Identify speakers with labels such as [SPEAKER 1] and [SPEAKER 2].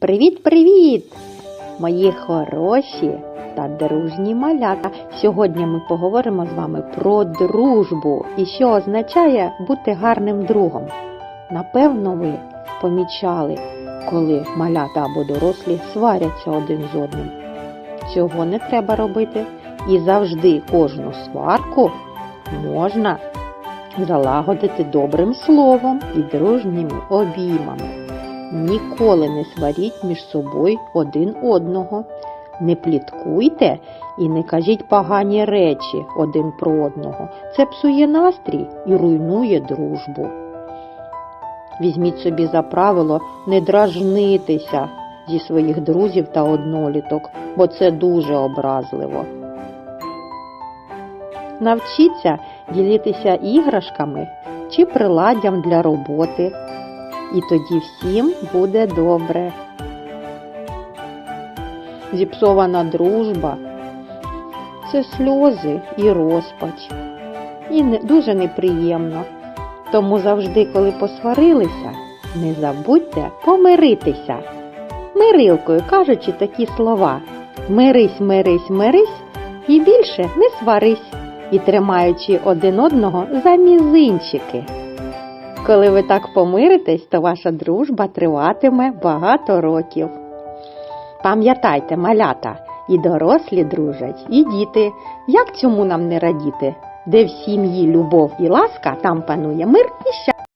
[SPEAKER 1] Привіт-привіт! Мої хороші та дружні малята. Сьогодні ми поговоримо з вами про дружбу і що означає бути гарним другом. Напевно, ви помічали, коли малята або дорослі сваряться один з одним. Цього не треба робити. І завжди кожну сварку можна залагодити добрим словом і дружніми обіймами. Ніколи не сваріть між собою один одного. Не пліткуйте і не кажіть погані речі один про одного. Це псує настрій і руйнує дружбу. Візьміть собі за правило не дражнитися зі своїх друзів та одноліток, бо це дуже образливо. Навчіться ділитися іграшками чи приладдям для роботи, і тоді всім буде добре. Зіпсована дружба це сльози і розпач. І дуже неприємно. Тому завжди, коли посварилися, не забудьте помиритися. Мирилкою кажучи такі слова Мирись, мирись, мирись і більше не сварись, і тримаючи один одного за мізинчики. Коли ви так помиритесь, то ваша дружба триватиме багато років. Пам'ятайте, малята, і дорослі дружать, і діти. Як цьому нам не радіти? Де в сім'ї любов і ласка, там панує мир і щастя.